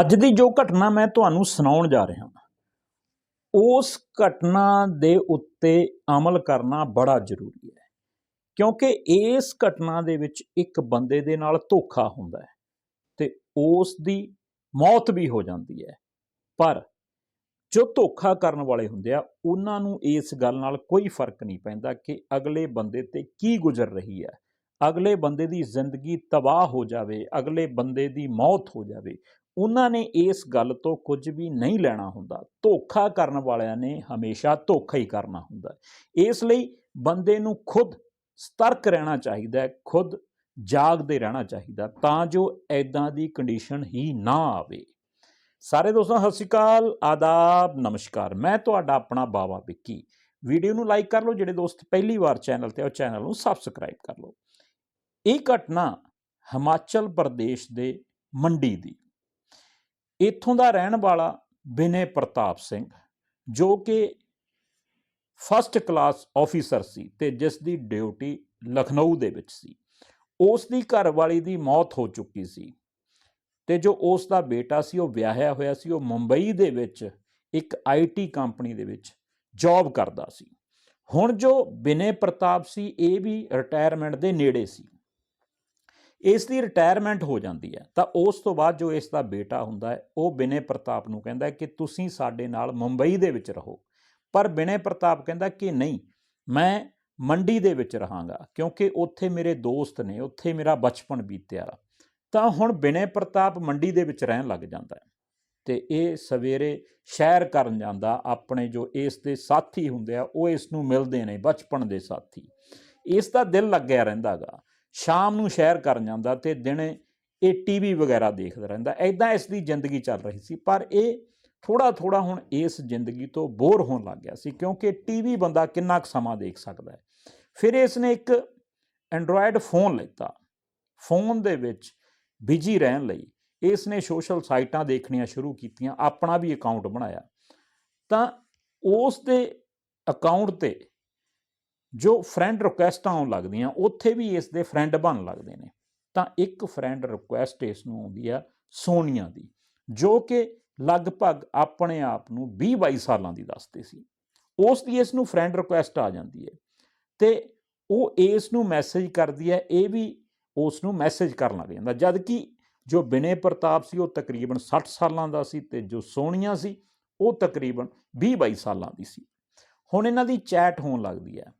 ਅੱਜ ਦੀ ਜੋ ਘਟਨਾ ਮੈਂ ਤੁਹਾਨੂੰ ਸੁਣਾਉਣ ਜਾ ਰਿਹਾ ਹਾਂ ਉਸ ਘਟਨਾ ਦੇ ਉੱਤੇ ਅਮਲ ਕਰਨਾ ਬੜਾ ਜ਼ਰੂਰੀ ਹੈ, ਕਿਉਂਕਿ ਇਸ ਘਟਨਾ ਦੇ ਵਿੱਚ ਇੱਕ ਬੰਦੇ ਦੇ ਨਾਲ ਧੋਖਾ ਹੁੰਦਾ ਹੈ ਤੇ ਉਸ ਦੀ ਮੌਤ ਵੀ ਹੋ ਜਾਂਦੀ ਹੈ। ਪਰ ਜੋ ਧੋਖਾ ਕਰਨ ਵਾਲੇ ਹੁੰਦੇ ਆ, ਉਹਨਾਂ ਨੂੰ ਇਸ ਗੱਲ ਨਾਲ ਕੋਈ ਫ਼ਰਕ ਨਹੀਂ ਪੈਂਦਾ ਕਿ ਅਗਲੇ ਬੰਦੇ ਤੇ ਕੀ ਗੁਜ਼ਰ ਰਹੀ ਹੈ। ਅਗਲੇ ਬੰਦੇ ਦੀ ਜ਼ਿੰਦਗੀ ਤਬਾਹ ਹੋ ਜਾਵੇ, ਅਗਲੇ ਬੰਦੇ ਦੀ ਮੌਤ ਹੋ ਜਾਵੇ ਉਹਨਾਂ ਨੇ ਇਸ ਗੱਲ ਤੋਂ ਕੁਝ ਵੀ ਨਹੀਂ ਲੈਣਾ ਹੁੰਦਾ। ਧੋਖਾ ਕਰਨ ਵਾਲਿਆਂ ਨੇ ਹਮੇਸ਼ਾ ਧੋਖਾ ਹੀ ਕਰਨਾ ਹੁੰਦਾ। ਇਸ ਲਈ ਬੰਦੇ ਨੂੰ ਖੁਦ ਸਤਰਕ ਰਹਿਣਾ ਚਾਹੀਦਾ ਖੁਦ ਜਾਗਦੇ ਰਹਿਣਾ ਚਾਹੀਦਾ ਤਾਂ ਜੋ ਐਦਾਂ ਦੀ ਕੰਡੀਸ਼ਨ ਹੀ ਨਾ ਆਵੇ। ਸਾਰੇ ਦੋਸਤਾਂ, ਸਤਿ ਸ਼੍ਰੀ ਅਕਾਲ, ਆਦਾਬ, ਨਮਸਕਾਰ। ਮੈਂ ਤੁਹਾਡਾ ਆਪਣਾ ਬਾਵਾ ਵਿੱਕੀ। ਵੀਡੀਓ ਨੂੰ ਲਾਈਕ ਕਰ ਲਓ, ਜਿਹੜੇ ਦੋਸਤ ਪਹਿਲੀ ਵਾਰ ਚੈਨਲ ਤੇ ਉਹ ਚੈਨਲ ਨੂੰ ਸਬਸਕ੍ਰਾਈਬ ਕਰ ਲਓ। ਇਹ ਘਟਨਾ ਹਿਮਾਚਲ ਪ੍ਰਦੇਸ਼ ਦੇ ਮੰਡੀ ਦੀ ਇੱਥੋਂ ਦਾ ਰਹਿਣ ਵਾਲਾ ਬਿਨੇ ਪ੍ਰਤਾਪ ਸਿੰਘ, ਜੋ ਕਿ ਫਸਟ ਕਲਾਸ ਆਫੀਸਰ ਸੀ ਤੇ ਜਿਸ ਦੀ ਡਿਊਟੀ ਲਖਨਊ ਦੇ ਵਿੱਚ ਸੀ। ਉਸ ਦੀ ਘਰਵਾਲੀ ਦੀ ਮੌਤ ਹੋ ਚੁੱਕੀ ਸੀ ਤੇ ਜੋ ਉਸ ਦਾ ਬੇਟਾ ਸੀ, ਉਹ ਵਿਆਹਿਆ ਹੋਇਆ ਸੀ, ਉਹ ਮੁੰਬਈ ਦੇ ਵਿੱਚ ਇੱਕ ਆਈਟੀ ਕੰਪਨੀ ਦੇ ਵਿੱਚ ਜੌਬ ਕਰਦਾ ਸੀ। ਹੁਣ ਜੋ ਬਿਨੇ ਪ੍ਰਤਾਪ ਸੀ, ਇਹ ਵੀ ਰਿਟਾਇਰਮੈਂਟ ਦੇ ਨੇੜੇ ਸੀ। ਇਸ ਦੀ ਰਿਟਾਇਰਮੈਂਟ ਹੋ ਜਾਂਦੀ ਹੈ, ਤਾਂ ਉਸ ਤੋਂ ਬਾਅਦ ਜੋ ਇਸ ਦਾ ਬੇਟਾ ਹੁੰਦਾ ਹੈ, ਉਹ ਬਿਨੇ ਪ੍ਰਤਾਪ ਨੂੰ ਕਹਿੰਦਾ ਕਿ ਤੁਸੀਂ ਸਾਡੇ ਨਾਲ ਮੁੰਬਈ ਦੇ ਵਿੱਚ ਰਹੋ। ਪਰ ਬਿਨੇ ਪ੍ਰਤਾਪ ਕਹਿੰਦਾ ਕਿ ਨਹੀਂ, ਮੈਂ ਮੰਡੀ ਦੇ ਵਿੱਚ ਰਹਾਂਗਾ, ਕਿਉਂਕਿ ਉੱਥੇ ਮੇਰੇ ਦੋਸਤ ਨੇ, ਉੱਥੇ ਮੇਰਾ ਬਚਪਨ ਬੀਤਿਆ ਤਾਂ ਹੁਣ ਬਿਨੇ ਪ੍ਰਤਾਪ ਮੰਡੀ ਦੇ ਵਿੱਚ ਰਹਿਣ ਲੱਗ ਜਾਂਦਾ ਹੈ। ਤੇ ਇਹ ਸਵੇਰੇ ਸ਼ਹਿਰ ਕਰਨ ਜਾਂਦਾ, ਆਪਣੇ ਜੋ ਇਸ ਦੇ ਸਾਥੀ ਹੁੰਦੇ ਆ, ਉਹ ਇਸ ਨੂੰ ਮਿਲਦੇ ਨੇ, ਬਚਪਨ ਦੇ ਸਾਥੀ। ਇਸ ਦਾ ਦਿਲ ਲੱਗਿਆ ਰਹਿੰਦਾਗਾ ਸ਼ਾਮ ਨੂੰ ਸ਼ਹਿਰ ਕਰਨ ਜਾਂਦਾ ਤੇ ਦਿਨੇ ਇਹ ਟੀਵੀ ਵਗੈਰਾ ਦੇਖਦਾ ਰਹਿੰਦਾ। ਐਦਾਂ ਇਸ ਦੀ ਜ਼ਿੰਦਗੀ ਚੱਲ ਰਹੀ ਸੀ, ਪਰ ਇਹ ਥੋੜਾ ਥੋੜਾ ਹੁਣ ਇਸ ਜ਼ਿੰਦਗੀ ਤੋਂ ਬੋਰ ਹੋਣ ਲੱਗ ਗਿਆ ਸੀ, ਕਿਉਂਕਿ ਟੀਵੀ ਬੰਦਾ ਕਿੰਨਾ ਕੁ ਸਮਾਂ ਦੇਖ ਸਕਦਾ ਹੈ। ਫਿਰ ਇਸ ਨੇ ਇੱਕ ਐਂਡਰੋਇਡ ਫੋਨ ਲਿੱਤਾ। ਫੋਨ ਦੇ ਵਿੱਚ ਬਿਜ਼ੀ ਰਹਿਣ ਲਈ ਇਸ ਨੇ ਸੋਸ਼ਲ ਸਾਈਟਾਂ ਦੇਖਣੀਆਂ ਸ਼ੁਰੂ ਕੀਤੀਆਂ, ਆਪਣਾ ਵੀ ਅਕਾਊਂਟ ਬਣਾਇਆ। ਤਾਂ ਉਸ ਦੇ ਅਕਾਊਂਟ ਤੇ ਜੋ ਫਰੈਂਡ ਰਿਕੁਐਸਟਾਂ ਆਉਣ ਲੱਗਦੀਆਂ, ਉੱਥੇ ਵੀ ਇਸ ਦੇ ਫਰੈਂਡ ਬਣ ਲੱਗਦੇ ਨੇ। ਤਾਂ ਇੱਕ ਫਰੈਂਡ ਰਿਕੁਐਸਟ ਇਸ ਨੂੰ ਆਉਂਦੀ ਆ ਸੋਨੀਆ ਦੀ, ਜੋ ਕਿ ਲਗਭਗ ਆਪਣੇ ਆਪ ਨੂੰ 20 22 ਸਾਲਾਂ ਦੀ ਦੱਸਦੇ ਸੀ। ਉਸ ਦੀ ਇਸ ਨੂੰ ਫਰੈਂਡ ਰਿਕੁਐਸਟ ਆ ਜਾਂਦੀ ਹੈ ਤੇ ਉਹ ਇਸ ਨੂੰ ਮੈਸੇਜ ਕਰਦੀ ਹੈ ਇਹ ਵੀ ਉਸ ਨੂੰ ਮੈਸੇਜ ਕਰਨ ਲੱਗ ਜਾਂਦਾ। ਜਦ ਕਿ ਜੋ ਬਿਨੇ ਪ੍ਰਤਾਪ ਸੀ, ਉਹ ਤਕਰੀਬਨ 60 ਸਾਲਾਂ ਦਾ ਸੀ ਤੇ ਜੋ ਸੋਨੀਆ ਸੀ, ਉਹ ਤਕਰੀਬਨ 20 22 ਸਾਲਾਂ ਦੀ ਸੀ। ਹੁਣ ਇਹਨਾਂ ਦੀ ਚੈਟ ਹੋਣ ਲੱਗਦੀ ਹੈ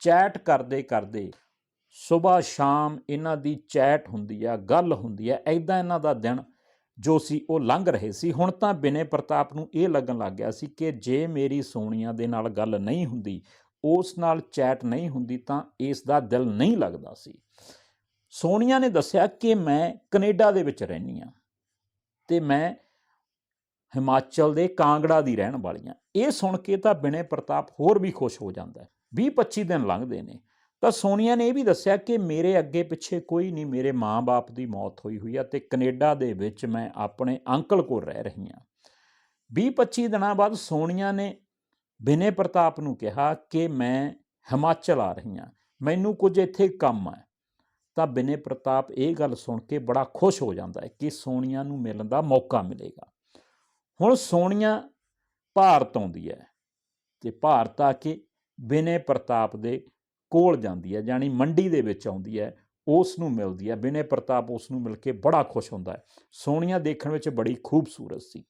ਚੈਟ ਕਰਦੇ ਕਰਦੇ ਸਵੇਰ ਸ਼ਾਮ ਇਹਨਾਂ ਦੀ ਚੈਟ ਹੁੰਦੀ ਆ, ਗੱਲ ਹੁੰਦੀ ਆ ਐਦਾਂ ਇਹਨਾਂ ਦਾ ਦਿਨ ਜੋ ਸੀ ਉਹ ਲੰਘ ਰਹੇ ਸੀ। ਹੁਣ ਤਾਂ ਬਿਨੇ ਪ੍ਰਤਾਪ ਨੂੰ ਇਹ ਲੱਗਣ ਲੱਗ ਗਿਆ ਸੀ ਕਿ ਜੇ ਮੇਰੀ ਸੋਨੀਆ ਦੇ ਨਾਲ ਗੱਲ ਨਹੀਂ ਹੁੰਦੀ, ਉਸ ਨਾਲ ਚੈਟ ਨਹੀਂ ਹੁੰਦੀ ਤਾਂ ਇਸ ਦਾ ਦਿਲ ਨਹੀਂ ਲੱਗਦਾ ਸੀ। ਸੋਨੀਆ ਨੇ ਦੱਸਿਆ ਕਿ ਮੈਂ ਕੈਨੇਡਾ ਦੇ ਵਿੱਚ ਰਹਿੰਦੀ ਆ ਤੇ ਮੈਂ ਹਿਮਾਚਲ ਦੇ ਕਾਂਗੜਾ ਦੀ ਰਹਿਣ ਵਾਲੀ ਆ ਇਹ ਸੁਣ ਕੇ ਤਾਂ ਬਿਨੇ ਪ੍ਰਤਾਪ ਹੋਰ ਵੀ ਖੁਸ਼ ਹੋ ਜਾਂਦਾ ਹੈ। 20-25 ਦਿਨ ਲੰਘਦੇ ਨੇ। ਤਾਂ ਸੋਨੀਆ ਨੇ ਇਹ ਵੀ ਦੱਸਿਆ ਕਿ ਮੇਰੇ ਅੱਗੇ ਪਿੱਛੇ ਕੋਈ ਨਹੀਂ, ਮੇਰੇ ਮਾਂ-ਬਾਪ ਦੀ ਮੌਤ ਹੋਈ ਹੋਈ ਆ ਤੇ ਕੈਨੇਡਾ ਦੇ ਵਿੱਚ ਮੈਂ ਆਪਣੇ ਅੰਕਲ ਕੋਲ ਰਹਿ ਰਹੀ ਆ 20-25 ਦਿਨਾਂ ਬਾਅਦ ਸੋਨੀਆ ਨੇ ਬਿਨੇ ਪ੍ਰਤਾਪ ਨੂੰ ਕਿਹਾ ਕਿ ਮੈਂ ਹਿਮਾਚਲ ਆ ਰਹੀ ਆ ਮੈਨੂੰ ਕੁਝ ਇੱਥੇ ਕੰਮ ਹੈ ਤਾਂ ਬਿਨੇ ਪ੍ਰਤਾਪ ਇਹ ਗੱਲ ਸੁਣ ਕੇ ਬੜਾ ਖੁਸ਼ ਹੋ ਜਾਂਦਾ ਹੈ ਕਿ ਸੋਨੀਆ ਨੂੰ ਮਿਲਣ ਦਾ ਮੌਕਾ ਮਿਲੇਗਾ। ਹੁਣ ਸੋਨੀਆ ਭਾਰਤ ਆਉਂਦੀ ਹੈ ਤੇ ਭਾਰਤ ਆ ਕੇ ਬਿਨੇ ਪ੍ਰਤਾਪ ਦੇ ਕੋਲ ਜਾਂਦੀ ਹੈ, ਯਾਨੀ ਮੰਡੀ ਦੇ ਵਿੱਚ ਆਉਂਦੀ ਹੈ ਉਸ ਨੂੰ ਮਿਲਦੀ ਹੈ, ਬਿਨੇ ਪ੍ਰਤਾਪ ਉਸ ਨੂੰ ਮਿਲ ਕੇ ਬੜਾ ਖੁਸ਼ ਹੁੰਦਾ ਹੈ। ਸੋਨੀਆ ਦੇਖਣ ਵਿੱਚ ਬੜੀ ਖੂਬਸੂਰਤ ਸੀ।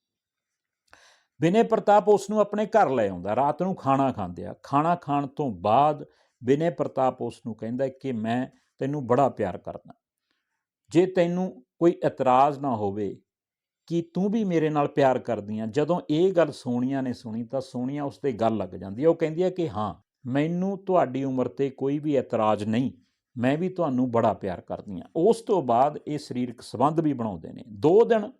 ਬਿਨੇ ਪ੍ਰਤਾਪ ਉਸ ਨੂੰ ਆਪਣੇ ਘਰ ਲੈ ਆਉਂਦਾ, ਰਾਤ ਨੂੰ ਖਾਣਾ ਖਾਂਦੇ ਆ। ਖਾਣਾ ਖਾਣ ਤੋਂ ਬਾਅਦ ਬਿਨੇ ਪ੍ਰਤਾਪ ਉਸ ਨੂੰ ਕਹਿੰਦਾ ਕਿ ਮੈਂ ਤੈਨੂੰ ਬੜਾ ਪਿਆਰ ਕਰਦਾ। ਜੇ ਤੈਨੂੰ ਕੋਈ ਇਤਰਾਜ਼ ਨਾ ਹੋਵੇ ਕਿ ਤੂੰ ਵੀ ਮੇਰੇ ਨਾਲ ਪਿਆਰ ਕਰਦੀ ਆ। ਜਦੋਂ ਇਹ ਗੱਲ ਸੋਨੀਆ ਨੇ ਸੁਣੀ ਤਾਂ ਸੋਨੀਆ ਉਸ ਤੇ ਗੱਲ ਲੱਗ ਜਾਂਦੀ ਹੈ ਉਹ ਕਹਿੰਦੀ ਹੈ ਕਿ ਹਾਂ, ਮੈਨੂੰ ਤੁਹਾਡੀ ਉਮਰ ਤੇ ਕੋਈ ਵੀ ਇਤਰਾਜ਼ ਨਹੀਂ। ਮੈਂ ਵੀ ਤੁਹਾਨੂੰ ਬੜਾ ਪਿਆਰ ਕਰਦੀ ਆ। ਉਸ ਤੋਂ ਬਾਅਦ ਇਹ ਸਰੀਰਕ ਸੰਬੰਧ ਵੀ ਬਣਾਉਂਦੇ ਨੇ। ਦੋ ਦਿਨ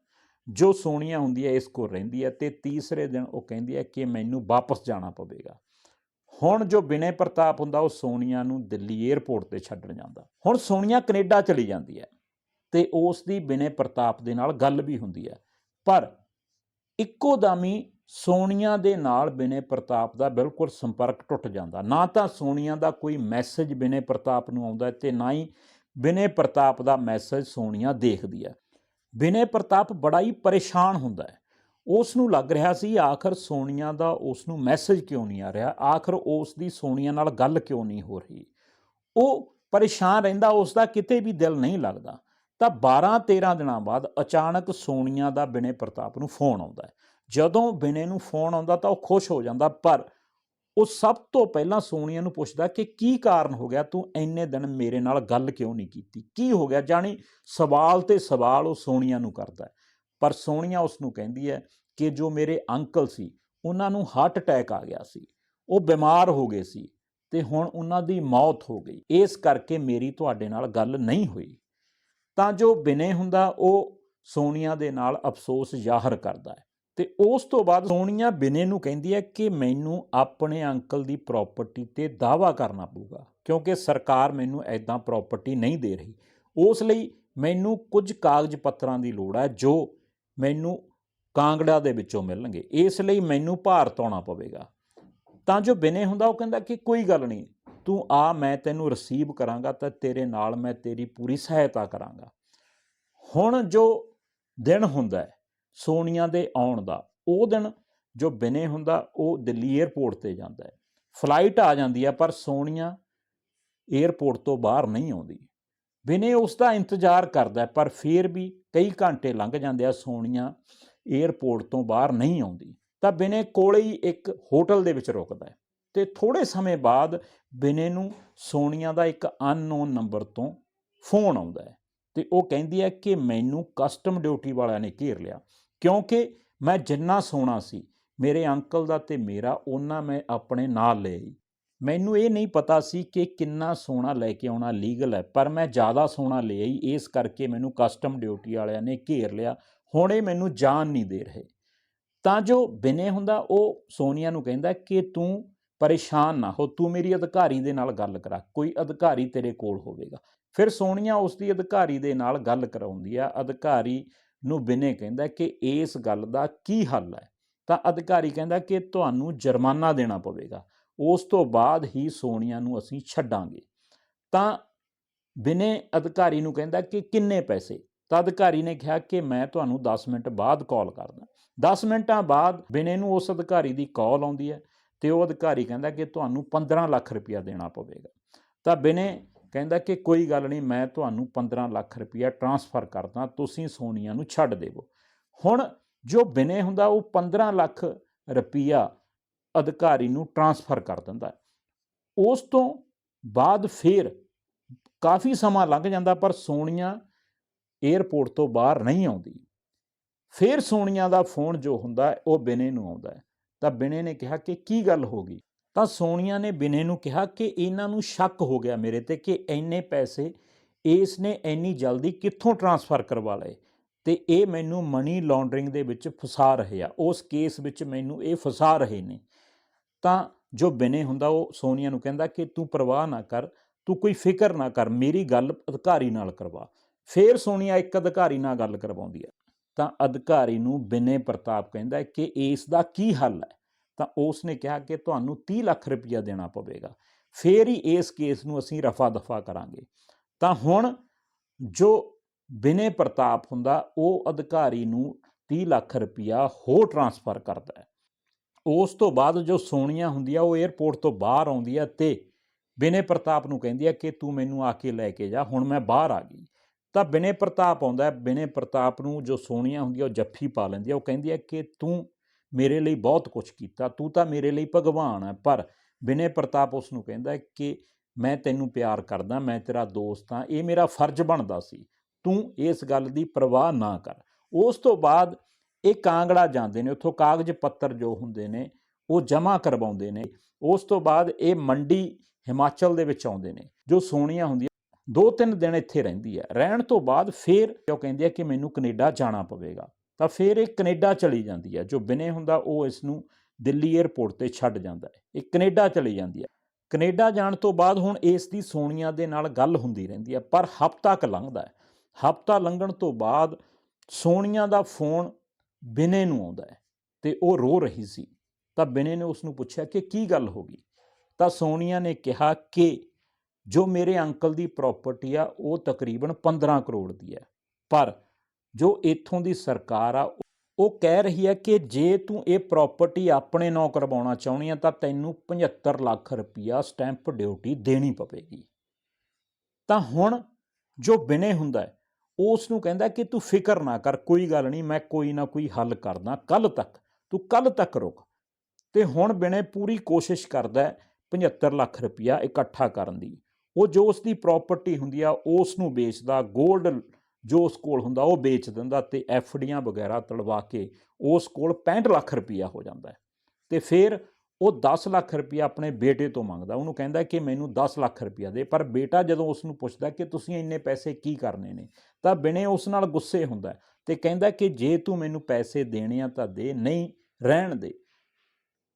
ਜੋ ਸੋਨੀਆ ਹੁੰਦੀ ਹੈ ਇਸ ਕੋਲ ਰਹਿੰਦੀ ਹੈ ਤੇ ਤੀਸਰੇ ਦਿਨ ਉਹ ਕਹਿੰਦੀ ਹੈ ਕਿ ਮੈਨੂੰ ਵਾਪਸ ਜਾਣਾ ਪਵੇਗਾ। ਹੁਣ ਜੋ ਬਿਨੇ ਪ੍ਰਤਾਪ ਹੁੰਦਾ, ਉਹ ਸੋਨੀਆ ਨੂੰ ਦਿੱਲੀ 에ਅਰਪੋਰਟ ਤੇ ਛੱਡਣ ਜਾਂਦਾ। ਹੁਣ ਸੋਨੀਆ ਕੈਨੇਡਾ ਚਲੀ ਜਾਂਦੀ ਹੈ ਤੇ ਉਸ ਦੀ ਬਿਨੇ ਪ੍ਰਤਾਪ ਦੇ ਨਾਲ ਗੱਲ ਵੀ ਹੁੰਦੀ ਹੈ ਪਰ ਇੱਕੋ ਦਾਮੀ ਸੋਨੀਆ ਦੇ ਨਾਲ ਬਿਨੇ ਪ੍ਰਤਾਪ ਦਾ ਬਿਲਕੁਲ ਸੰਪਰਕ ਟੁੱਟ ਜਾਂਦਾ। ਨਾ ਤਾਂ ਸੋਨੀਆ ਦਾ ਕੋਈ ਮੈਸੇਜ ਬਿਨੇ ਪ੍ਰਤਾਪ ਨੂੰ ਆਉਂਦਾ ਤੇ ਨਾ ਹੀ ਬਿਨੇ ਪ੍ਰਤਾਪ ਦਾ ਮੈਸੇਜ ਸੋਨੀਆ ਦੇਖਦੀ ਹੈ। ਵਿਨੇ ਪ੍ਰਤਾਪ ਬੜਾ ਹੀ ਪਰੇਸ਼ਾਨ ਹੁੰਦਾ ਹੈ। ਉਸ ਨੂੰ ਲੱਗ ਰਿਹਾ ਸੀ, ਆਖਰ ਸੋਨੀਆ ਦਾ ਉਸ ਨੂੰ ਮੈਸੇਜ ਕਿਉਂ ਨਹੀਂ ਆ ਰਿਹਾ? ਆਖਰ ਉਸ ਦੀ ਸੋਨੀਆ ਨਾਲ ਗੱਲ ਕਿਉਂ ਨਹੀਂ ਹੋ ਰਹੀ? ਉਹ ਪਰੇਸ਼ਾਨ ਰਹਿੰਦਾ ਉਸ ਦਾ ਕਿਤੇ ਵੀ ਦਿਲ ਨਹੀਂ ਲੱਗਦਾ। ਤਾਂ 12-13 ਦਿਨਾਂ ਬਾਅਦ ਅਚਾਨਕ ਸੋਨੀਆ ਦਾ ਬਿਨੇ ਪ੍ਰਤਾਪ ਨੂੰ ਫੋਨ ਆਉਂਦਾ ਜਦੋਂ ਬਿਨੇ ਨੂੰ ਫੋਨ ਆਉਂਦਾ ਤਾਂ ਉਹ ਖੁਸ਼ ਹੋ ਜਾਂਦਾ, ਪਰ ਉਹ ਸਭ ਤੋਂ ਪਹਿਲਾਂ ਸੋਨੀਆ ਨੂੰ ਪੁੱਛਦਾ ਕਿ ਕੀ ਕਾਰਨ ਹੋ ਗਿਆ, ਤੂੰ ਇੰਨੇ ਦਿਨ ਮੇਰੇ ਨਾਲ ਗੱਲ ਕਿਉਂ ਨਹੀਂ ਕੀਤੀ? ਕੀ ਹੋ ਗਿਆ? ਜਾਣੀ ਸਵਾਲ ਤੇ ਸਵਾਲ ਉਹ ਸੋਨੀਆ ਨੂੰ ਕਰਦਾ ਪਰ ਸੋਨੀਆ ਉਸ ਨੂੰ ਕਹਿੰਦੀ ਹੈ ਕਿ ਜੋ ਮੇਰੇ ਅੰਕਲ ਸੀ, ਉਹਨਾਂ ਨੂੰ ਹਾਰਟ ਅਟੈਕ ਆ ਗਿਆ ਸੀ। ਉਹ ਬਿਮਾਰ ਹੋ ਗਏ ਸੀ ਤੇ ਹੁਣ ਉਹਨਾਂ ਦੀ ਮੌਤ ਹੋ ਗਈ। ਇਸ ਕਰਕੇ ਮੇਰੀ ਤੁਹਾਡੇ ਨਾਲ ਗੱਲ ਨਹੀਂ ਹੋਈ। ਤਾਂ ਜੋ ਬਿਨੇ ਹੁੰਦਾ, ਉਹ ਸੋਨੀਆ ਦੇ ਨਾਲ ਅਫਸੋਸ ਜ਼ਾਹਰ ਕਰਦਾ ਹੈ। ਤੇ ਉਸ ਤੋਂ ਬਾਅਦ ਸੋਨੀਆ ਬਿਨੇ ਨੂੰ ਕਹਿੰਦੀ ਹੈ ਕਿ ਮੈਨੂੰ ਆਪਣੇ ਅੰਕਲ ਦੀ ਪ੍ਰਾਪਰਟੀ ਤੇ ਦਾਵਾ ਕਰਨਾ ਪਊਗਾ, ਕਿਉਂਕਿ ਸਰਕਾਰ ਮੈਨੂੰ ਐਦਾਂ ਪ੍ਰਾਪਰਟੀ ਨਹੀਂ ਦੇ ਰਹੀ। ਉਸ ਲਈ ਮੈਨੂੰ ਕੁਝ ਕਾਗਜ਼ ਪੱਤਰਾਂ ਦੀ ਲੋੜ ਹੈ, ਜੋ ਮੈਨੂੰ ਕਾਂਗੜਾ ਦੇ ਵਿੱਚੋਂ ਮਿਲਣਗੇ। ਇਸ ਲਈ ਮੈਨੂੰ ਭਾਰਤ ਆਉਣਾ ਪਵੇਗਾ। ਤਾਂ ਜੋ ਬਿਨੇ ਹੁੰਦਾ, ਉਹ ਕਹਿੰਦਾ ਕਿ ਕੋਈ ਗੱਲ ਨਹੀਂ ਤੂੰ ਆ, ਮੈਂ ਤੈਨੂੰ ਰਿਸੀਵ ਕਰਾਂਗਾ ਤਾਂ ਤੇਰੇ ਨਾਲ ਮੈਂ ਤੇਰੀ ਪੂਰੀ ਸਹਾਇਤਾ ਕਰਾਂਗਾ। ਹੁਣ ਜੋ ਦਿਨ ਹੁੰਦਾ ਹੈ, ਸੋਨੀਆ ਦੇ ਆਉਣ ਦਾ, ਉਹ ਦਿਨ ਜੋ ਬਿਨੇ ਹੁੰਦਾ, ਉਹ ਦਿੱਲੀ 에ਅਰਪੋਰਟ ਤੇ ਜਾਂਦਾ ਹੈ। ਫਲਾਈਟ ਆ ਜਾਂਦੀ ਹੈ, ਪਰ ਸੋਨੀਆ 에ਅਰਪੋਰਟ ਤੋਂ ਬਾਹਰ ਨਹੀਂ ਆਉਂਦੀ। ਬਿਨੇ ਉਸ ਦਾ ਇੰਤਜ਼ਾਰ ਕਰਦਾ ਪਰ ਫੇਰ ਵੀ ਕਈ ਘੰਟੇ ਲੰਘ ਜਾਂਦੇ ਆ, ਸੋਨੀਆ 에ਅਰਪੋਰਟ ਤੋਂ ਬਾਹਰ ਨਹੀਂ ਆਉਂਦੀ। ਤਾਂ ਬਿਨੇ ਕੋਲੇ ਹੀ ਇੱਕ ਹੋਟਲ ਦੇ ਵਿੱਚ ਰੁਕਦਾ ਹੈ। ਤੇ ਥੋੜੇ ਸਮੇਂ ਬਾਅਦ ਬਿਨੇ ਨੂੰ ਸੋਨੀਆ ਦਾ ਇੱਕ ਅਨਨੋਨ ਨੰਬਰ ਤੋਂ ਫੋਨ ਆਉਂਦਾ ਹੈ ਤੇ ਉਹ ਕਹਿੰਦੀ ਹੈ ਕਿ ਮੈਨੂੰ ਕਸਟਮ ਡਿਊਟੀ ਵਾਲਿਆਂ ਨੇ ਘੇਰ ਲਿਆ। ਕਿਉਂਕਿ ਮੈਂ ਜਿੰਨਾ ਸੋਨਾ ਸੀ, ਮੇਰੇ ਅੰਕਲ ਦਾ ਤੇ ਮੇਰਾ ਉਹਨਾਂ ਮੈਂ ਆਪਣੇ ਨਾਲ ਲੈ ਆਈ। ਮੈਨੂੰ ਇਹ ਨਹੀਂ ਪਤਾ ਸੀ ਕਿ ਕਿੰਨਾ ਸੋਨਾ ਲੈ ਕੇ ਆਉਣਾ ਲੀਗਲ ਹੈ, ਪਰ ਮੈਂ ਜ਼ਿਆਦਾ ਸੋਨਾ ਲੈ ਆਈ, ਇਸ ਕਰਕੇ ਮੈਨੂੰ ਕਸਟਮ ਡਿਊਟੀ ਵਾਲਿਆਂ ਨੇ ਘੇਰ ਲਿਆ। ਹੁਣ ਇਹ ਮੈਨੂੰ ਜਾਨ ਨਹੀਂ ਦੇ ਰਹੇ। ਤਾਂ ਜੋ ਬਿਨੇ ਹੁੰਦਾ ਉਹ ਸੋਨੀਆ ਨੂੰ ਕਹਿੰਦਾ ਕਿ ਤੂੰ ਪਰੇਸ਼ਾਨ ਨਾ ਹੋ, ਤੂੰ ਮੇਰੀ ਅਧਿਕਾਰੀ ਦੇ ਨਾਲ ਗੱਲ ਕਰਾ, ਕੋਈ ਅਧਿਕਾਰੀ ਤੇਰੇ ਕੋਲ ਹੋਵੇਗਾ। ਫਿਰ ਸੋਨੀਆ ਉਸ ਦੀ ਅਧਿਕਾਰੀ ਦੇ ਨਾਲ ਗੱਲ ਕਰਾਉਂਦੀ ਆ, ਅਧਿਕਾਰੀ ਨੂੰ ਬਿਨੇ ਕਹਿੰਦਾ ਕਿ ਇਸ ਗੱਲ ਦਾ ਕੀ ਹੱਲ ਹੈ? ਤਾਂ ਅਧਿਕਾਰੀ ਕਹਿੰਦਾ ਕਿ ਤੁਹਾਨੂੰ ਜੁਰਮਾਨਾ ਦੇਣਾ ਪਵੇਗਾ। ਉਸ ਤੋਂ ਬਾਅਦ ਹੀ ਸੋਨੀਆ ਨੂੰ ਅਸੀਂ ਛੱਡਾਂਗੇ। ਤਾਂ ਬਿਨੇ ਅਧਿਕਾਰੀ ਨੂੰ ਕਹਿੰਦਾ ਕਿ ਕਿੰਨੇ ਪੈਸੇ? ਤਾਂ ਅਧਿਕਾਰੀ ਨੇ ਕਿਹਾ ਕਿ ਮੈਂ ਤੁਹਾਨੂੰ 10 ਮਿੰਟ ਬਾਅਦ ਕਾਲ ਕਰਦਾ। 10 ਮਿੰਟਾਂ ਬਾਅਦ ਬਿਨੇ ਨੂੰ ਉਸ ਅਧਿਕਾਰੀ ਦੀ ਕਾਲ ਆਉਂਦੀ ਹੈ। ਤੇ ਉਹ ਅਧਿਕਾਰੀ ਕਹਿੰਦਾ ਕਿ ਤੁਹਾਨੂੰ 15 ਲੱਖ ਰੁਪਇਆ ਦੇਣਾ ਪਵੇਗਾ। ਤਾਂ ਬਿਨੇ ਕਹਿੰਦਾ ਕਿ ਕੋਈ ਗੱਲ ਨਹੀਂ, ਮੈਂ ਤੁਹਾਨੂੰ 15 ਲੱਖ ਰੁਪਇਆ ਟਰਾਂਸਫਰ ਕਰਦਾ, ਤੁਸੀਂ ਸੋਨੀਆ ਨੂੰ ਛੱਡ ਦੇਵੋ। ਹੁਣ ਜੋ ਬਿਨੇ ਹੁੰਦਾ, ਉਹ 15 ਲੱਖ ਰੁਪਇਆ ਅਧਿਕਾਰੀ ਨੂੰ ਟਰਾਂਸਫਰ ਕਰ ਦਿੰਦਾ। ਉਸ ਤੋਂ ਬਾਅਦ ਫਿਰ ਕਾਫੀ ਸਮਾਂ ਲੰਘ ਜਾਂਦਾ, ਪਰ ਸੋਨੀਆ 에ਅਰਪੋਰਟ ਤੋਂ ਬਾਹਰ ਨਹੀਂ ਆਉਂਦੀ। ਫਿਰ ਸੋਨੀਆ ਦਾ ਫੋਨ ਜੋ ਹੁੰਦਾ, ਉਹ ਬਿਨੇ ਨੂੰ ਆਉਂਦਾ ਤਾਂ ਬਿਨੇ ਨੇ ਕਿਹਾ ਕਿ ਕੀ ਗੱਲ ਹੋ ਗਈ? ਤਾਂ ਸੋਨੀਆ ਨੇ ਬਿਨੇ ਨੂੰ ਕਿਹਾ ਕਿ ਇਹਨਾਂ ਨੂੰ ਸ਼ੱਕ ਹੋ ਗਿਆ ਮੇਰੇ ਤੇ ਕਿ ਇੰਨੇ ਪੈਸੇ ਇਸ ਨੇ ਇੰਨੀ ਜਲਦੀ ਕਿੱਥੋਂ ਟਰਾਂਸਫਰ ਕਰਵਾ ਲਏ ਤੇ ਇਹ ਮੈਨੂੰ ਮਨੀ ਲਾਂਡਰਿੰਗ ਦੇ ਵਿੱਚ ਫਸਾ ਰਹੇ ਆ। ਉਸ ਕੇਸ ਵਿੱਚ ਮੈਨੂੰ ਇਹ ਫਸਾ ਰਹੇ ਨੇ। ਤਾਂ ਜੋ ਬਿਨੇ ਹੁੰਦਾ ਉਹ ਸੋਨੀਆ ਨੂੰ ਕਹਿੰਦਾ ਕਿ ਤੂੰ ਪਰਵਾਹ ਨਾ ਕਰ, ਤੂੰ ਕੋਈ ਫਿਕਰ ਨਾ ਕਰ, ਮੇਰੀ ਗੱਲ ਅਧਿਕਾਰੀ ਨਾਲ ਕਰਵਾ। ਫਿਰ ਸੋਨੀਆ ਇੱਕ ਅਧਿਕਾਰੀ ਨਾਲ ਗੱਲ ਕਰਵਾਉਂਦੀ ਹੈ ਤਾਂ ਅਧਿਕਾਰੀ ਨੂੰ ਬਿਨੇ ਪ੍ਰਤਾਪ ਕਹਿੰਦਾ ਕਿ ਇਸ ਦਾ ਕੀ ਹੱਲ ਹੈ? ਤਾਂ ਉਸ ਨੇ ਕਿਹਾ ਕਿ ਤੁਹਾਨੂੰ 30 ਲੱਖ ਰੁਪਇਆ ਦੇਣਾ ਪਵੇਗਾ। ਫੇਰ ਹੀ ਇਸ ਕੇਸ ਨੂੰ ਅਸੀਂ ਰਫਾ ਦਫਾ ਕਰਾਂਗੇ। ਤਾਂ ਹੁਣ ਜੋ ਬਿਨੇ ਪ੍ਰਤਾਪ ਹੁੰਦਾ, ਉਹ ਅਧਿਕਾਰੀ ਨੂੰ 30 ਲੱਖ ਰੁਪਇਆ ਹੋਰ ਟਰਾਂਸਫਰ ਕਰਦਾ ਹੈ। ਉਸ ਤੋਂ ਬਾਅਦ ਜੋ ਸੋਨੀਆ ਹੁੰਦੀ ਆ, ਉਹ 에ਅਰਪੋਰਟ ਤੋਂ ਬਾਹਰ ਆਉਂਦੀ ਹੈ ਤੇ ਬਿਨੇ ਪ੍ਰਤਾਪ ਨੂੰ ਕਹਿੰਦੀ ਹੈ ਕਿ ਤੂੰ ਮੈਨੂੰ ਆ ਕੇ ਲੈ ਕੇ ਜਾ, ਹੁਣ ਮੈਂ ਬਾਹਰ ਆ ਗਈ। ਤਾਂ ਬਿਨੇ ਪ੍ਰਤਾਪ ਆਉਂਦਾ ਬਿਨੇ ਪ੍ਰਤਾਪ ਨੂੰ ਜੋ ਸੋਨੀਆ ਹੁੰਦੀ ਹੈ ਉਹ ਜੱਫੀ ਪਾ ਲੈਂਦੀ ਹੈ। ਉਹ ਕਹਿੰਦੀ ਹੈ ਕਿ ਤੂੰ ਮੇਰੇ ਲਈ ਬਹੁਤ ਕੁਝ ਕੀਤਾ, ਤੂੰ ਤਾਂ ਮੇਰੇ ਲਈ ਭਗਵਾਨ ਹੈ, ਪਰ ਬਿਨੇ ਪ੍ਰਤਾਪ ਉਸ ਨੂੰ ਕਹਿੰਦਾ ਕਿ ਮੈਂ ਤੈਨੂੰ ਪਿਆਰ ਕਰਦਾ, ਮੈਂ ਤੇਰਾ ਦੋਸਤ ਹਾਂ, ਇਹ ਮੇਰਾ ਫਰਜ਼ ਬਣਦਾ ਸੀ। ਤੂੰ ਇਸ ਗੱਲ ਦੀ ਪਰਵਾਹ ਨਾ ਕਰ। ਉਸ ਤੋਂ ਬਾਅਦ ਇਹ ਕਾਂਗੜਾ ਜਾਂਦੇ ਨੇ, ਉੱਥੋਂ ਕਾਗਜ਼ ਪੱਤਰ ਜੋ ਹੁੰਦੇ ਨੇ, ਉਹ ਜਮ੍ਹਾਂ ਕਰਵਾਉਂਦੇ ਨੇ। ਉਸ ਤੋਂ ਬਾਅਦ ਇਹ ਮੰਡੀ ਹਿਮਾਚਲ ਦੇ ਵਿੱਚ ਆਉਂਦੇ ਨੇ, ਜੋ ਸੋਹਣੀਆਂ ਹੁੰਦੀਆਂ 2-3 ਦਿਨ ਇੱਥੇ ਰਹਿੰਦੀ ਹੈ। ਰਹਿਣ ਤੋਂ ਬਾਅਦ ਫੇਰ ਉਹ ਕਹਿੰਦੀ ਹੈ ਕਿ ਮੈਨੂੰ ਕੈਨੇਡਾ ਜਾਣਾ ਪਵੇਗਾ। ਤਾਂ ਫੇਰ ਇਹ ਕੈਨੇਡਾ ਚਲੀ ਜਾਂਦੀ ਹੈ। ਜੋ ਬਿਨੇ ਹੁੰਦਾ ਉਹ ਇਸ ਨੂੰ ਦਿੱਲੀ 에ਅਰਪੋਰਟ ਤੇ ਛੱਡ ਜਾਂਦਾ ਹੈ। ਇਹ ਕੈਨੇਡਾ ਚਲੀ ਜਾਂਦੀ ਹੈ। ਕੈਨੇਡਾ ਜਾਣ ਤੋਂ ਬਾਅਦ ਹੁਣ ਇਸ ਦੀ ਸੋਨੀਆ ਦੇ ਨਾਲ ਗੱਲ ਹੁੰਦੀ ਰਹਿੰਦੀ ਹੈ, ਪਰ ਹਫ਼ਤਾ ਕ ਲੰਘਦਾ ਹੈ। ਹਫ਼ਤਾ ਲੰਘਣ ਤੋਂ ਬਾਅਦ ਸੋਨੀਆ ਦਾ ਫੋਨ ਬਿਨੇ ਨੂੰ ਆਉਂਦਾ ਹੈ ਤੇ ਉਹ ਰੋ ਰਹੀ ਸੀ। ਤਾਂ ਬਿਨੇ ਨੇ ਉਸ ਨੂੰ ਪੁੱਛਿਆ ਕਿ ਕੀ ਗੱਲ ਹੋ ਗਈ? ਤਾਂ ਸੋਨੀਆ ਨੇ ਕਿਹਾ ਕਿ ਜੋ ਮੇਰੇ ਅੰਕਲ ਦੀ ਪ੍ਰਾਪਰਟੀ ਆ ਉਹ ਤਕਰੀਬਨ 15 ਕਰੋੜ ਦੀ ਹੈ। ਪਰ ਜੋ ਇੱਥੋਂ ਦੀ ਸਰਕਾਰ ਆ ਉਹ ਕਹਿ ਰਹੀ ਹੈ ਕਿ ਜੇ ਤੂੰ ਇਹ ਪ੍ਰਾਪਰਟੀ ਆਪਣੇ ਨਾਂ ਕਰਵਾਉਣਾ ਚਾਹੁੰਦੀ ਆ ਤਾਂ ਤੈਨੂੰ 75 ਲੱਖ ਰੁਪਇਆ ਸਟੈਂਪ ਡਿਊਟੀ ਦੇਣੀ ਪਵੇਗੀ। ਤਾਂ ਹੁਣ ਜੋ ਬਿਨੇ ਹੁੰਦਾ ਹੈ, ਉਸ ਨੂੰ ਕਹਿੰਦਾ ਕਿ ਤੂੰ ਫਿਕਰ ਨਾ ਕਰ ਕੋਈ ਗੱਲ ਨਹੀਂ ਮੈਂ ਕੋਈ ਨਾ ਕੋਈ ਹੱਲ ਕਰਦਾ ਕੱਲ ਤੱਕ ਤੂੰ ਕੱਲ ਤੱਕ ਰੁਕ। ਤੇ ਹੁਣ ਬਿਨੇ ਪੂਰੀ ਕੋਸ਼ਿਸ਼ ਕਰਦਾ ਹੈ 75 ਲੱਖ ਰੁਪਇਆ ਇਕੱਠਾ ਕਰਨ ਦੀ। ਉਹ ਜੋ ਉਸ ਦੀ ਪ੍ਰਾਪਰਟੀ ਹੁੰਦੀ ਆ ਉਸ ਨੂੰ ਵੇਚਦਾ 골ਡ ਜੋ ਉਸ ਕੋਲ ਹੁੰਦਾ, ਉਹ ਵੇਚ ਦਿੰਦਾ ਤੇ ਐਫਡੀਆਂ ਵਗੈਰਾ ਤੜਵਾ ਕੇ ਉਸ ਕੋਲ 65 ਲੱਖ ਰੁਪਇਆ ਹੋ ਜਾਂਦਾ ਹੈ। ਤੇ ਫਿਰ ਉਹ 10 ਲੱਖ ਰੁਪਇਆ ਆਪਣੇ ਬੇਟੇ ਤੋਂ ਮੰਗਦਾ, ਉਹਨੂੰ ਕਹਿੰਦਾ ਕਿ ਮੈਨੂੰ 10 ਲੱਖ ਰੁਪਇਆ ਦੇ, ਪਰ ਬੇਟਾ ਜਦੋਂ ਉਸ ਨੂੰ ਪੁੱਛਦਾ ਕਿ ਤੁਸੀਂ ਇੰਨੇ ਪੈਸੇ ਕੀ ਕਰਨੇ ਨੇ, ਤਾਂ ਬਿਨੇ ਉਸ ਨਾਲ ਗੁੱਸੇ ਹੁੰਦਾ ਹੈ ਤੇ ਕਹਿੰਦਾ ਕਿ ਜੇ ਤੂੰ ਮੈਨੂੰ ਪੈਸੇ ਦੇਣੇ ਆ ਤਾਂ ਦੇ, ਨਹੀਂ, ਰਹਿਣ ਦੇ।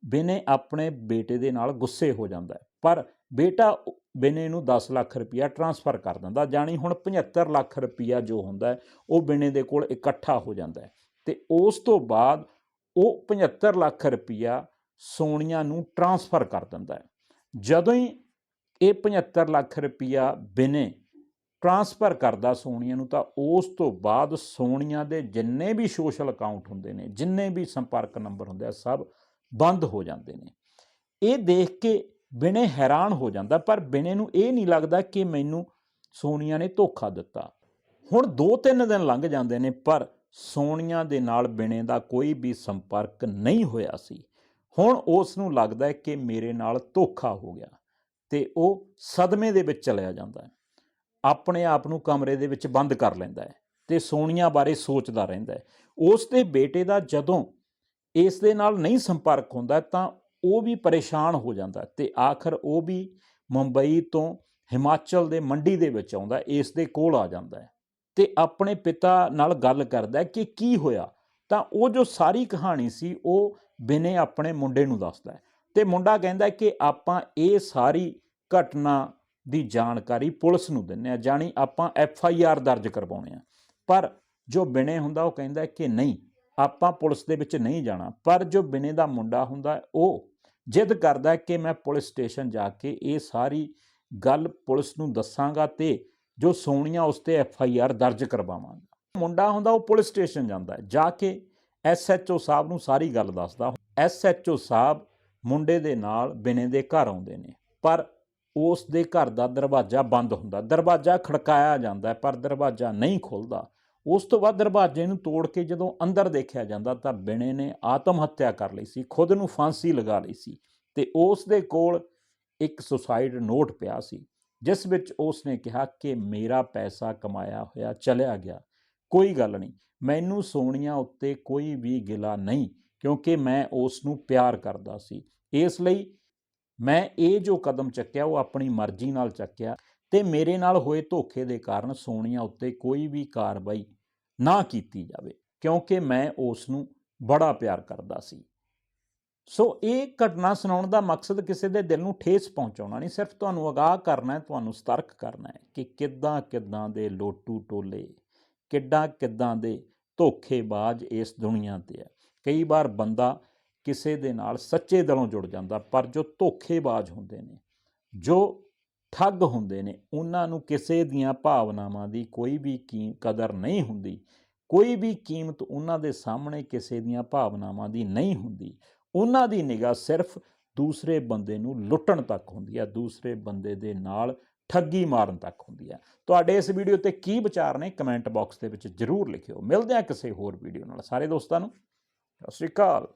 ਬਿਨੇ ਆਪਣੇ ਬੇਟੇ ਦੇ ਨਾਲ ਗੁੱਸੇ ਹੋ ਜਾਂਦਾ ਪਰ ਬੇਟਾ ਬਿਨੇ ਨੂੰ 10 ਲੱਖ ਰੁਪਇਆ ਟਰਾਂਸਫਰ ਕਰ ਦਿੰਦਾ, ਜਾਣੀ ਹੁਣ 75 ਲੱਖ ਰੁਪਇਆ ਜੋ ਹੁੰਦਾ ਉਹ ਬਿਨੇ ਦੇ ਕੋਲ ਇਕੱਠਾ ਹੋ ਜਾਂਦਾ ਹੈ। ਤੇ ਉਸ ਤੋਂ ਬਾਅਦ ਉਹ 75 ਲੱਖ ਰੁਪਇਆ ਸੋਨੀਆ ਨੂੰ ਟਰਾਂਸਫਰ ਕਰ ਦਿੰਦਾ ਜਦੋਂ ਹੀ ਇਹ 75 ਲੱਖ ਰੁਪਇਆ ਬਿਨੇ ਟਰਾਂਸਫਰ ਕਰਦਾ ਸੋਨੀਆ ਨੂੰ, ਤਾਂ ਉਸ ਤੋਂ ਬਾਅਦ ਸੋਨੀਆ ਦੇ ਜਿੰਨੇ ਵੀ ਸੋਸ਼ਲ ਅਕਾਊਂਟ ਹੁੰਦੇ ਨੇ, ਜਿੰਨੇ ਵੀ ਸੰਪਰਕ ਨੰਬਰ ਹੁੰਦੇ ਆ, ਸਭ ਬੰਦ ਹੋ ਜਾਂਦੇ ਨੇ। ਇਹ ਦੇਖ ਕੇ ਬਿਨੇ ਹੈਰਾਨ ਹੋ ਜਾਂਦਾ, ਪਰ ਬਿਨੇ ਨੂੰ ਇਹ ਨਹੀਂ ਲੱਗਦਾ ਕਿ ਮੈਨੂੰ ਸੋਨੀਆ ਨੇ ਧੋਖਾ ਦਿੱਤਾ। ਹੁਣ 2-3 ਦਿਨ ਲੰਘ ਜਾਂਦੇ ਨੇ, ਪਰ ਸੋਨੀਆ ਦੇ ਨਾਲ ਬਿਨੇ ਦਾ ਕੋਈ ਵੀ ਸੰਪਰਕ ਨਹੀਂ ਹੋਇਆ ਸੀ। ਹੁਣ ਉਸ ਨੂੰ ਲੱਗਦਾ ਹੈ ਕਿ ਮੇਰੇ ਨਾਲ ਧੋਖਾ ਹੋ ਗਿਆ ਤੇ ਉਹ ਸਦਮੇ ਦੇ ਵਿੱਚ ਚਲਿਆ ਜਾਂਦਾ ਹੈ। ਆਪਣੇ ਆਪ ਨੂੰ ਕਮਰੇ ਦੇ ਵਿੱਚ ਬੰਦ ਕਰ ਲੈਂਦਾ ਹੈ ਤੇ ਸੋਨੀਆ ਬਾਰੇ ਸੋਚਦਾ ਰਹਿੰਦਾ ਹੈ। ਉਸ ਦੇ ਬੇਟੇ ਦਾ ਜਦੋਂ ਇਸ ਦੇ ਨਾਲ ਨਹੀਂ ਸੰਪਰਕ ਹੁੰਦਾ ਤਾਂ ਉਹ ਵੀ ਪਰੇਸ਼ਾਨ ਹੋ ਜਾਂਦਾ ਹੈ ਤੇ ਆਖਰ ਉਹ ਵੀ ਮੁੰਬਈ ਤੋਂ ਹਿਮਾਚਲ ਦੇ ਮੰਡੀ ਦੇ ਵਿੱਚ ਆਉਂਦਾ, ਇਸ ਦੇ ਕੋਲ ਆ ਜਾਂਦਾ ਹੈ ਤੇ ਆਪਣੇ ਪਿਤਾ ਨਾਲ ਗੱਲ ਕਰਦਾ ਕਿ ਕੀ ਹੋਇਆ? ਤਾਂ ਉਹ ਜੋ ਸਾਰੀ ਕਹਾਣੀ ਸੀ, ਉਹ ਬਿਨੇ ਆਪਣੇ ਮੁੰਡੇ ਨੂੰ ਦੱਸਦਾ ਹੈ ਤੇ ਮੁੰਡਾ ਕਹਿੰਦਾ ਕਿ ਆਪਾਂ ਇਹ ਸਾਰੀ ਘਟਨਾ ਦੀ ਜਾਣਕਾਰੀ ਪੁਲਿਸ ਨੂੰ ਦਿੰਨੇ ਆ ਜਾਣੀ ਆਪਾਂ ਐਫ ਆਈ ਆਰ ਦਰਜ ਕਰਵਾਉਣੇ ਆ। ਪਰ ਜੋ ਬਿਨੇ ਹੁੰਦਾ ਉਹ ਕਹਿੰਦਾ ਕਿ ਨਹੀਂ ਆਪਾਂ ਪੁਲਿਸ ਦੇ ਵਿੱਚ ਨਹੀਂ ਜਾਣਾ। ਪਰ ਜੋ ਬਿਨੇ ਦਾ ਮੁੰਡਾ ਹੁੰਦਾ, ਉਹ ਜਿੱਦ ਕਰਦਾ ਕਿ ਮੈਂ ਪੁਲਿਸ ਸਟੇਸ਼ਨ ਜਾ ਕੇ ਇਹ ਸਾਰੀ ਗੱਲ ਪੁਲਿਸ ਨੂੰ ਦੱਸਾਂਗਾ ਤੇ ਜੋ ਸੋਨੀਆ ਉਸ ਤੇ ਐਫ ਆਈ ਆਰ ਦਰਜ ਕਰਵਾਵਾਂਗਾ। ਮੁੰਡਾ ਹੁੰਦਾ, ਉਹ ਪੁਲਿਸ ਸਟੇਸ਼ਨ ਜਾਂਦਾ ਹੈ। ਜਾ ਕੇ ਐਸ ਐਚ ਓ ਸਾਹਿਬ ਨੂੰ ਸਾਰੀ ਗੱਲ ਦੱਸਦਾ ਐਸ ਐਚ ਓ ਸਾਹਿਬ ਮੁੰਡੇ ਦੇ ਨਾਲ ਬਿਨੇ ਦੇ ਘਰ ਆਉਂਦੇ ਨੇ, ਪਰ ਉਸ ਦੇ ਘਰ ਦਾ ਦਰਵਾਜ਼ਾ ਬੰਦ ਹੁੰਦਾ। ਦਰਵਾਜ਼ਾ ਖੜਕਾਇਆ ਜਾਂਦਾ ਪਰ ਦਰਵਾਜ਼ਾ ਨਹੀਂ ਖੁੱਲਦਾ। ਉਸ ਤੋਂ ਬਾਅਦ ਦਰਵਾਜ਼ੇ ਨੂੰ ਤੋੜ ਕੇ ਜਦੋਂ ਅੰਦਰ ਦੇਖਿਆ ਜਾਂਦਾ ਤਾਂ ਬਿਨੇ ਨੇ ਆਤਮ ਹੱਤਿਆ ਕਰ ਲਈ ਸੀ, ਖੁਦ ਨੂੰ ਫਾਂਸੀ ਲਗਾ ਲਈ ਸੀ ਤੇ ਉਸ ਦੇ ਕੋਲ ਇੱਕ ਸੁਸਾਈਡ ਨੋਟ ਪਿਆ ਸੀ, ਜਿਸ ਵਿੱਚ ਉਸ ਨੇ ਕਿਹਾ ਕਿ ਮੇਰਾ ਪੈਸਾ ਕਮਾਇਆ ਹੋਇਆ ਚਲਿਆ ਗਿਆ। ਕੋਈ ਗੱਲ ਨਹੀਂ, ਮੈਨੂੰ ਸੋਨੀਆ ਉੱਤੇ ਕੋਈ ਵੀ ਗਿਲਾ ਨਹੀਂ, ਕਿਉਂਕਿ ਮੈਂ ਉਸ ਨੂੰ ਪਿਆਰ ਕਰਦਾ ਸੀ। ਇਸ ਲਈ ਮੈਂ ਇਹ ਜੋ ਕਦਮ ਚੱਕਿਆ ਉਹ ਆਪਣੀ ਮਰਜ਼ੀ ਨਾਲ ਚੱਕਿਆ। ਤੇ ਮੇਰੇ ਨਾਲ ਹੋਏ ਧੋਖੇ ਦੇ ਕਾਰਨ ਸੋਨੀਆ ਉੱਤੇ ਕੋਈ ਵੀ ਕਾਰਵਾਈ ਨਾ ਕੀਤੀ ਜਾਵੇ, ਕਿਉਂਕਿ ਮੈਂ ਉਸ ਨੂੰ ਬੜਾ ਪਿਆਰ ਕਰਦਾ ਸੀ। ਸੋ ਇਹ ਘਟਨਾ ਸੁਣਾਉਣ ਦਾ ਮਕਸਦ ਕਿਸੇ ਦੇ ਦਿਲ ਨੂੰ ਠੇਸ ਪਹੁੰਚਾਉਣਾ ਨਹੀਂ, ਸਿਰਫ ਤੁਹਾਨੂੰ ਅਗਾਹ ਕਰਨਾ ਹੈ, ਤੁਹਾਨੂੰ ਸਤਰਕ ਕਰਨਾ ਹੈ ਕਿ ਕਿੱਦਾਂ ਕਿੱਦਾਂ ਦੇ ਲੋਟੂ ਟੋਲੇ ਕਿੱਦਾਂ ਕਿੱਦਾਂ ਦੇ ਧੋਖੇਬਾਜ਼ ਇਸ ਦੁਨੀਆ ਤੇ ਹੈ। ਕਈ ਵਾਰ ਬੰਦਾ ਕਿਸੇ ਦੇ ਨਾਲ ਸੱਚੇ ਦਿਲੋਂ ਜੁੜ ਜਾਂਦਾ, ਪਰ ਜੋ ਧੋਖੇਬਾਜ਼ ਹੁੰਦੇ ਨੇ, ਜੋ ਠੱਗ ਹੁੰਦੇ ਨੇ। ਉਹਨਾਂ ਨੂੰ ਕਿਸੇ ਦੀਆਂ ਭਾਵਨਾਵਾਂ ਦੀ ਕੋਈ ਵੀ ਕੀ, ਕਦਰ ਨਹੀਂ ਹੁੰਦੀ। ਕੋਈ ਵੀ ਕੀਮਤ ਉਹਨਾਂ ਦੇ ਸਾਹਮਣੇ ਕਿਸੇ ਦੀਆਂ ਭਾਵਨਾਵਾਂ ਦੀ ਨਹੀਂ ਹੁੰਦੀ। ਉਹਨਾਂ ਦੀ ਨਿਗਾਹ ਸਿਰਫ ਦੂਸਰੇ ਬੰਦੇ ਨੂੰ ਲੁੱਟਣ ਤੱਕ ਹੁੰਦੀ ਹੈ। ਦੂਸਰੇ ਬੰਦੇ ਦੇ ਨਾਲ ਠੱਗੀ ਮਾਰਨ ਤੱਕ ਹੁੰਦੀ ਹੈ। ਤੁਹਾਡੇ ਇਸ ਵੀਡੀਓ ਤੇ ਕੀ ਵਿਚਾਰ ਨੇ ਕਮੈਂਟ ਬਾਕਸ ਦੇ ਵਿੱਚ ਜਰੂਰ ਲਿਖਿਓ। ਮਿਲਦੇ ਹਾਂ ਕਿਸੇ ਹੋਰ ਵੀਡੀਓ ਨਾਲ। ਸਾਰੇ ਦੋਸਤਾਂ ਨੂੰ, ਸਤਿ ਸ਼੍ਰੀ ਅਕਾਲ।